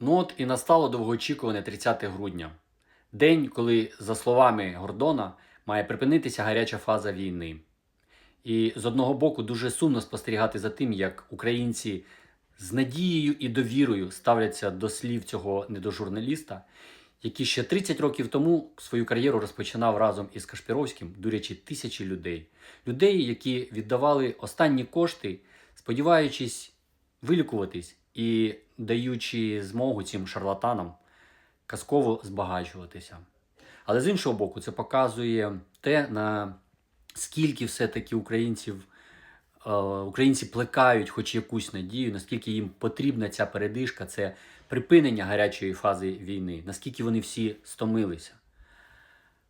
Ну от і настало довгоочікуване 30 грудня. День, коли, за словами Гордона, має припинитися гаряча фаза війни. І з одного боку дуже сумно спостерігати за тим, як українці з надією і довірою ставляться до слів цього недожурналіста, який ще 30 років тому свою кар'єру розпочинав разом із Кашпіровським, дурячи тисячі людей. Людей, які віддавали останні кошти, сподіваючись вилікуватись і даючи змогу цим шарлатанам казково збагачуватися. Але з іншого боку, це показує те, на скільки все-таки українців, е, українці плекають хоч якусь надію, наскільки їм потрібна ця передишка, це припинення гарячої фази війни, наскільки вони всі стомилися.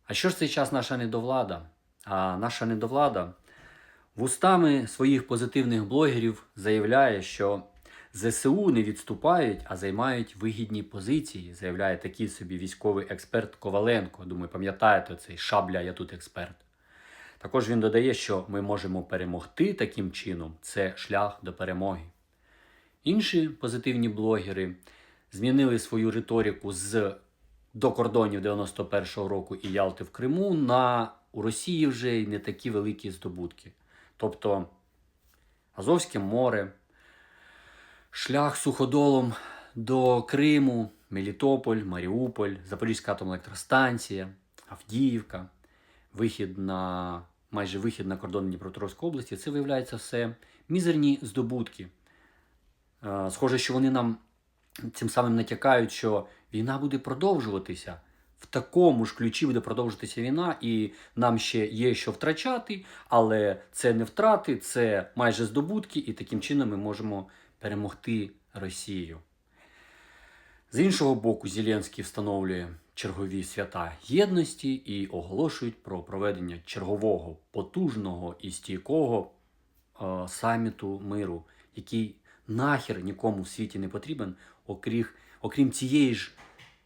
А що ж цей час наша недовлада? А наша недовлада вустами своїх позитивних блогерів заявляє, що ЗСУ не відступають, а займають вигідні позиції, заявляє такий собі військовий експерт Коваленко. Думаю, пам'ятаєте цей шабля, я тут експерт. Також він додає, що ми можемо перемогти таким чином, це шлях до перемоги. Інші позитивні блогери змінили свою риторику з до кордонів 91-го року і Ялти в Криму на у Росії вже й не такі великі здобутки. Тобто Азовське море, шлях суходолом до Криму, Мелітополь, Маріуполь, Запорізька атомна електростанція, Авдіївка, вихід на майже вихід на кордон Дніпропетровської області. Це виявляється все мізерні здобутки. Е, Схоже, що вони нам цим самим натякають, що війна буде продовжуватися. В такому ж ключі буде продовжуватися війна, і нам ще є що втрачати, але це не втрати, це майже здобутки, і таким чином ми можемо перемогти Росію. З іншого боку, Зеленський встановлює чергові свята єдності і оголошують про проведення чергового потужного і стійкого е, саміту миру, який нахер нікому в світі не потрібен, окрім, окрім цієї ж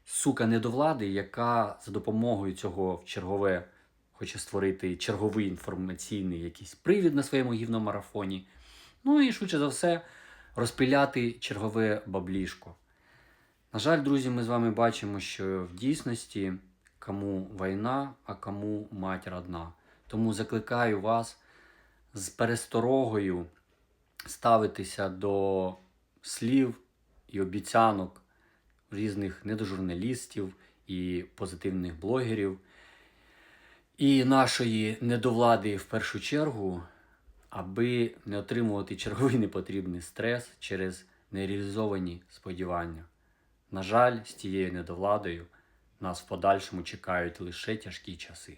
сука недовлади, яка за допомогою цього в чергове хоче створити черговий інформаційний якийсь привід на своєму гівномарафоні. Ну і швидше за все розпиляти чергове баблішко. На жаль, друзі, ми з вами бачимо, що в дійсності кому війна, а кому матір одна. Тому закликаю вас з пересторогою ставитися до слів і обіцянок різних недожурналістів і позитивних блогерів, і нашої недовлади в першу чергу, аби не отримувати черговий непотрібний стрес через нереалізовані сподівання. На жаль, з тією недовладою нас в подальшому чекають лише тяжкі часи.